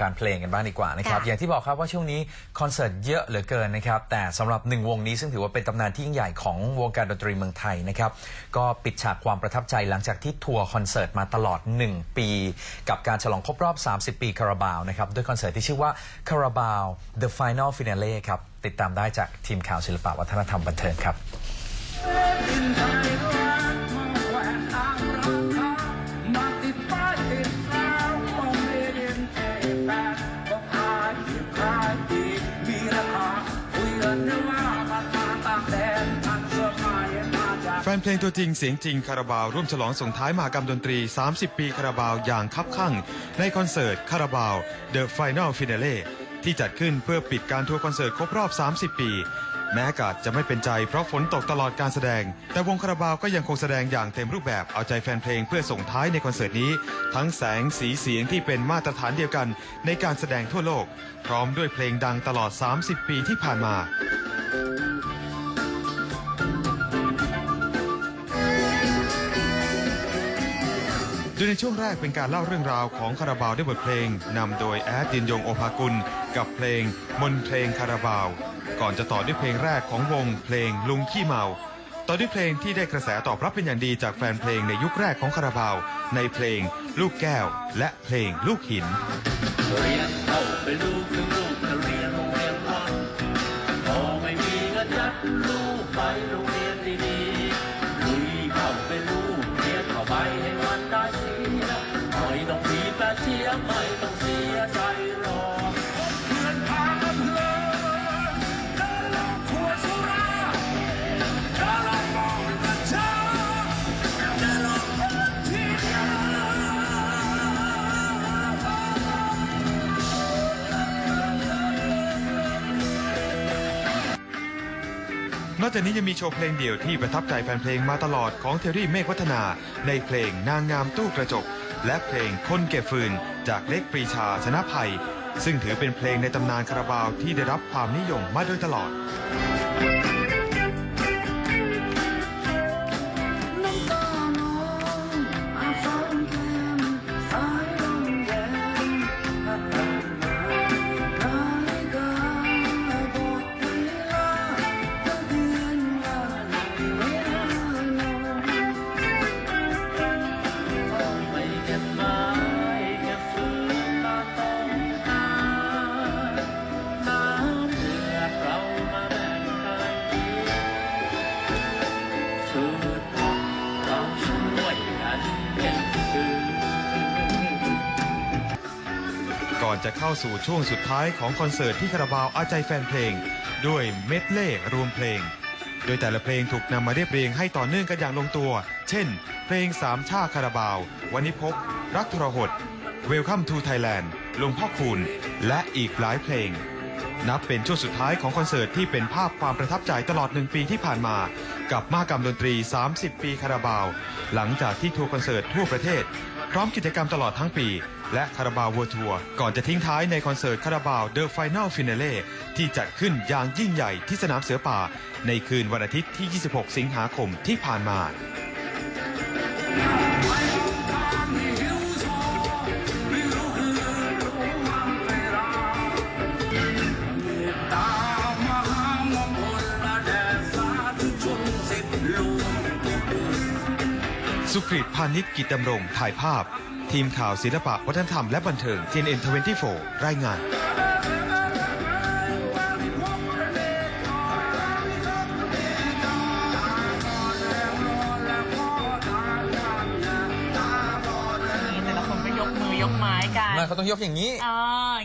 การเพลงกันบ้างดีกว่านะครับค่ะอย่างที่บอกครับว่าช่วงนี้คอนเสิร์ตเยอะเหลือเกินนะครับแต่สำหรับหนึ่งวงนี้ซึ่งถือว่าเป็นตำนานที่ยิ่งใหญ่ของวงการดนตรีเมืองไทยนะครับก็ปิดฉากความประทับใจหลังจากที่ทัวร์คอนเสิร์ตมาตลอด 1 ปี กับการฉลองครบรอบ 30 ปีคาราบาวนะครับด้วยคอนเสิร์ตที่ชื่อว่าคาราบาว The Final Finale ครับติดตามได้จากทีมข่าวศิลปะวัฒนธรรมบันเทิงครับดิ ฟนเพลงตัวจริงเสียงจริงคาราบาว ร่วมฉลองส่งท้ายมหากรรมดนตรี 30 ปีคาราบาวอย่างคับคั่ง ในคอนเสิร์ตคาราบาว The Final Finale ที่จัดขึ้นเพื่อปิดการทัวร์คอนเสิร์ตครบรอบ 30 ปี แม้อากาศจะไม่เป็นใจเพราะฝนตกตลอดการแสดง แต่วงคาราบาวก็ยังคงแสดงอย่างเต็มรูปแบบเอาใจแฟนเพลงเพื่อส่งท้ายในคอนเสิร์ตนี้ ทั้งแสงสีเสียงที่เป็นมาตรฐานเดียวกันในการแสดงทั่วโลก พร้อมด้วยเพลงดังตลอด 30 ปีที่ผ่านมา ดยในช่วงแรกเป็นการเล่าเรื่องราวของคาราบาวด้วยบทเพลงนำโดยแอดยินยงโอภากุล กับเพลงมนเพลงคาราบาว ก่อนจะต่อด้วยเพลงแรกของวงเพลงลุงขี้เมา ต่อด้วยเพลงที่ได้กระแสตอบรับเป็นอย่างดีจากแฟนเพลงในยุคแรกของคาราบาว ในเพลงลูกแก้ว และเพลงลูกหินเรียนเข้าไปลูกลูกเรียนโรงเรียนวัดพอไม่มีเงินยัดลูกไปโร นอกจากคนที่เดียวนอกจากนี้ยังมีโชว์เพลงเดี่ยวที่ประทับใจแฟนเพลงมาตลอดของเทอรี่เมฆวัฒนา ในเพลงนางงามตู้กระจก และเพลงคนเก็บฟืน จากเล็กปรีชาชนะภัย ซึ่งถือเป็นเพลงในตำนานคาราบาวที่ได้รับความนิยมมาโดยตลอด ก่อนจะเข้าสู่ช่วงสุดท้ายของคอนเสิร์ตที่คาราบาวอาใจแฟนเพลง ด้วยเม็ดเล่รวมเพลง โดยแต่ละเพลงถูกนำมาเรียบเรียงให้ต่อเนื่องกันอย่างลงตัว เช่น เพลงสามชาคาราบาว วันิพก รักทรหด Welcome to Thailand หลวงพ่อคูณและอีกหลายเพลง นับเป็นช่วงสุดท้ายของคอนเสิร์ตที่เป็นภาพความประทับใจตลอดหนึ่งปีที่ผ่านมา กับมหกรรมดนตรี 30 ปีคาราบาว หลังจากที่ทัวร์คอนเสิร์ตทั่วประเทศ พร้อมกิจกรรมตลอดทั้งปี และคาราบาวเวอร์ทัวร์ก่อนจะทิ้งท้ายในคอนเสิร์ตคาราบาวเดอะไฟแนลฟินาเล่ที่จัดขึ้นอย่างยิ่งใหญ่ที่สนามเสือป่า ในคืนวันอาทิตย์ที่ 26 สิงหาคมที่ผ่านมา สุกริตพาณิชกิจดำรงถ่ายภาพ ทีมข่าวศิลปะวัฒนธรรมและบันเทิง TNN24 รายงานนี่แต่ละคนก็ยกมือยกไม้กันเขาต้องยกอย่างนี้อ๋อ